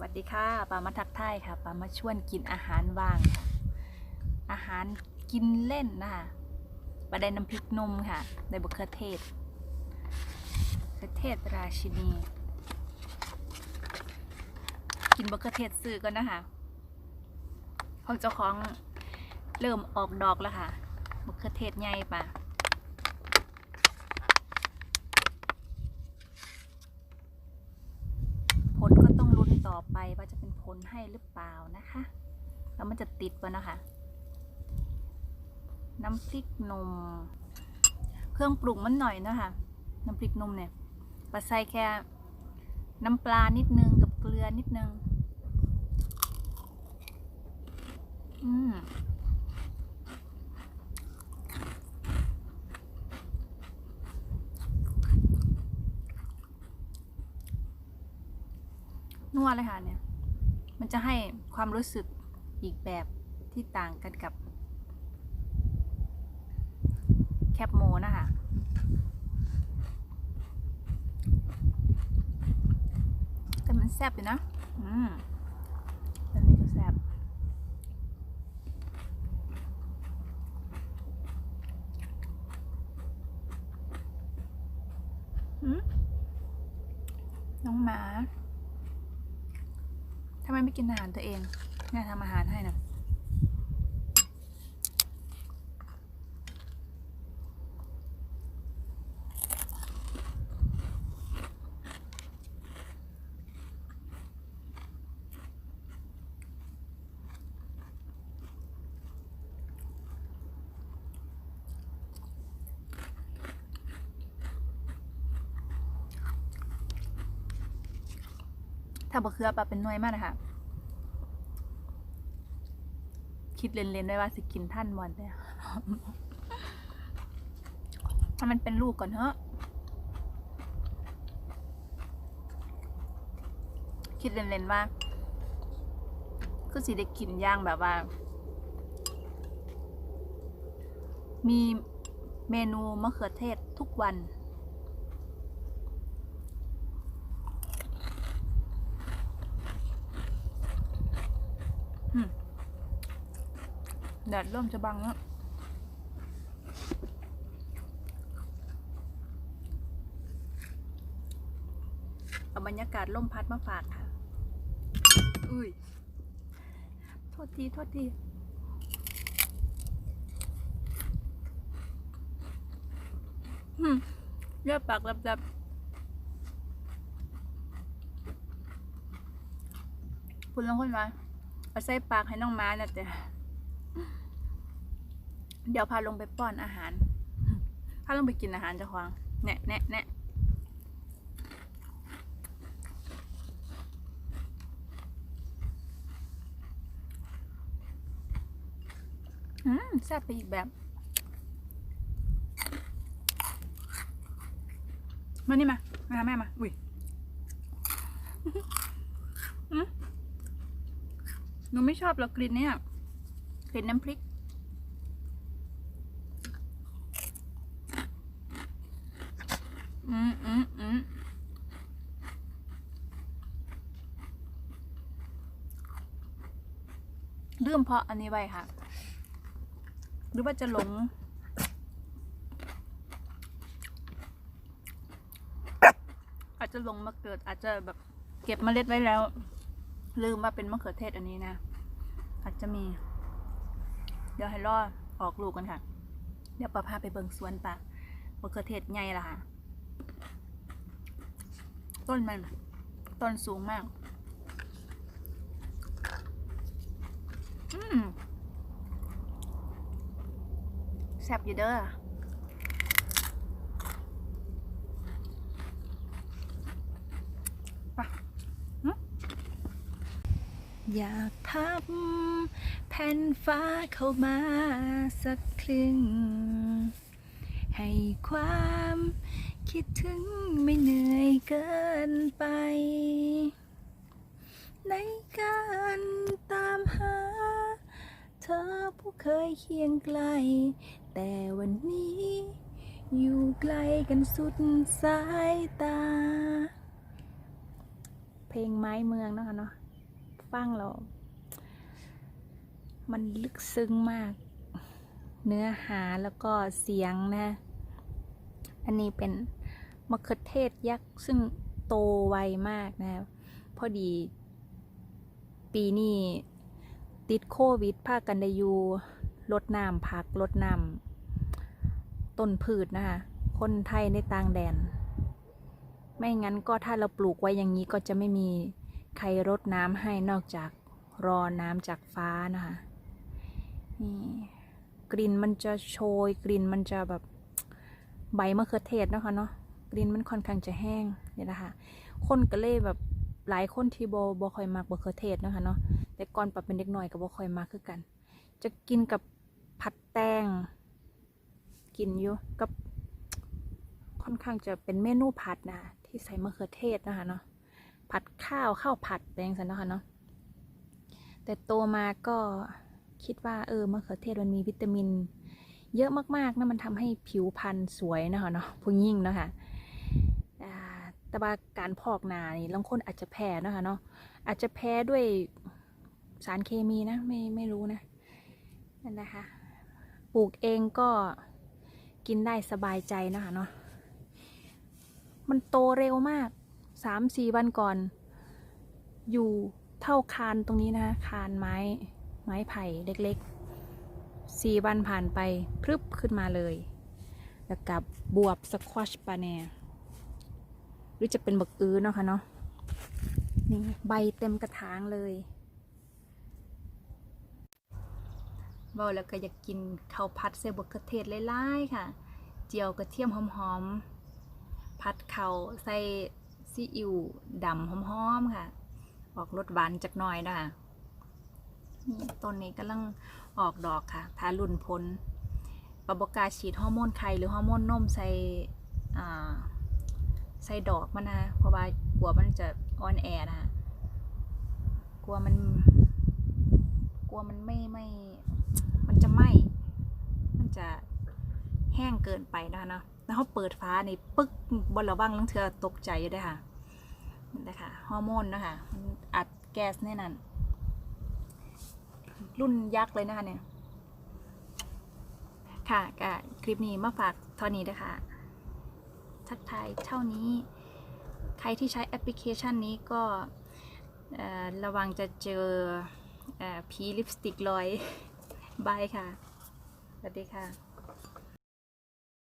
วัสดีค่ะปามาทักทายค่ะปามาชวนกินอาหารว่างค่ะอาหารกินเล่นนะคะปลาได้น้ำพริกนมค่ะได้บะเขือเทศเขือเทศราชินี กินบะเขือเทศซื้อก่อนนะคะเพราะเจ้าของเริ่มออกดอกแล้วค่ะบะเขือเทศใหญ่ปะ ผ ลก็ต้องลุ้นต่อไปว่าจะเป็นผลให้หรือเปล่านะคะ แล้วมันจะติดปะนะคะ น้ำพริกนม เครื่องปรุงมันหน่อยนะคะ น้ำพริกนมเนี่ยปลาใส่แค่น้ำปลานิดนึงกับเกลือนิดนึง อืม นัวเลยค่ะเนี่ย มันจะให้ความรู้สึกอีกแบบที่ต่างกันกับ แคบหมูนะคะแต่มันแซ่บอยู่นะ อืมอันนี้ก็แซ่บหืมน้องหมา ทำไมไม่กินอาหารตัวเองแม่ทำอาหารให้นะ ถ้าบะเคือปลาเป็นหน่วยมากนะคะคิดเล่นๆได้ว่าสิกินท่านวันเนี่ยถ้ามันเป็นลูกก่อนเถอะคิดเล่นๆว่าก็สิได้กินย่างแบบว่า มีเมนูมะเขือเทศทุกวัน แดดเริ่มจะบังแล้วเอาบรรยากาศล่มพัดมาฝากค่ะ อุ้ย โทษที โทษทีอืมเลือดปากลับๆคุณลองคนมา เอาใส่ปากให้น้องม้านะแต่เดี๋ยวพาลงไปป้อนอาหาร พาลงไปกินอาหารเจ้าควางแนะแนะแนะอืมแซ่บไปอีกแบบมานี่มามาหาแม่มา อุ้ยอืม หนูไม่ชอบหรอกกลิ่นเนี่ยกลิ่นน้ำพริก อืมอืมอืมลืมเพราะอันนี้ไว้ค่ะ หรือว่าจะหลงอาจจะลงมาเกิดอาจจะแบบเก็บเมล็ดไว้แล้ว ลืมว่าเป็นมะเขือเทศอันนี้นะอาจจะมี เดี๋ยวให้รอออกลูกกันค่ะ เดี๋ยวปะพาไปเบิ่งสวนปะมะเขือเทศใหญ่ละค่ะ ต้นมันต้นสูงมาก อืมแซ่บอยู่เด้อ ไปหึ อยากพับแผ่นฟ้าเข้ามาสักครึ่ง ให้ความคิดถึงไม่เหนื่อยเกินไป ในการตามหา เธอผู้เคยเคียงไกล แต่วันนี้ อยู่ไกลกันสุดสายตา เพลงไม้เมืองนะคะเนาะ ฟังแล้วมันลึกซึ้งมาก เนื้อหาแล้วก็เสียงนะ อันนี้เป็นมะเขือเทศยักษ์ซึ่งโตไวมากนะครับพอดี ปีนี้ติดโควิดพาคกันได้อยู่ลดน้ำพักลดน้ำต้นพืชนะคะ คนไทยในต่างแดน ไม่งั้นก็ถ้าเราปลูกไว้อย่างนี้ก็จะไม่มี ใครรดน้ำให้นอกจากรอน้ำจากฟ้านะคะนี่กลิ่นมันจะโชย กลิ่นมันจะแบบใบมะเขือเทศนะคะเนาะกลิ่นมันค่อนข้างจะแห้งเนี่ยนะคะคนก็เลยแบบหลายคนที่บบคอยมักมะเขือเทศนะคะเนาะแต่ก่อนปรับเป็นเด็กหน่อยก็บ่ค่อยมักคือกัน จะกินกับผัดแตงกินอยู่กับค่อนข้างจะเป็นเมนูผัดนะที่ใส่มะเขือเทศนะคะเนาะ ผัดข้าวข้าวผัดแตงสันเนาะคะเนาะแต่โตมาก็คิดว่าเออมะเขือเทศมันมีวิตามิน เยอะมากๆนะมันทำให้ผิวพรรณสวยนะคะเนาะผู้ยิ่งเนาะคะอ่าแต่ว่าการพอกนานี่บางคนอาจจะแพ้นะคะเนาะอาจจะแพ้ด้วยสารเคมีนะไม่ไม่รู้นะนั่นนะคะปลูกเองก็กินได้สบายใจนะคะเนาะมันโตเร็วมาก สามสี่วันก่อน อยู่เท่าคานตรงนี้นะคะคานไม้ไม้ไผ่เล็กๆสี่วันผ่านไปพรึบขึ้นมาเลยแล้วกับบวบสควอชปลาแนหรือจะเป็นบักอื้อเนาะค่ะเนาะนี่ใบเต็มกระถางเลยบอกแล้วก็อยากกินข้าวผัดเซบกเขือเทศไล่ๆค่ะ เจียวกระเทียมหอมๆผัดเขาวใส่ ซีอิ๊วดำหอมๆค่ะ ออกรสหวานจักหน่อยนะคะนี่ต้นนี้กำลังออกดอกค่ะทารุ่นพ้นปบก้าฉีดฮอร์โมนไข่หรือฮอร์โมนนมใส่ใส่ดอกมันนะคะเพราะว่ากลัวมันจะอ่อนแอนะคะกลัวมัน กลัวมันไม่ไม่ มันจะไหมมันจะแห้งเกินไปนะคะเนาะ แล้วเขาเปิดฟ้าในปึ๊กบนระวังลังเธอตกใจอยู่ด้วยค่ะนี่นะคะฮอร์โมนนะคะอัดแก๊สแน่นันรุ่นยักษ์เลยนะคะเนี่ย ค่ะก็คลิปนี้มาฝากเท่านี้นะคะทักทายเท่านี้ ใครที่ใช้แอปพลิเคชันนี้ก็ระวังจะเจอเอ่อผีลิปสติกลอย บายค่ะ สวัสดีค่ะ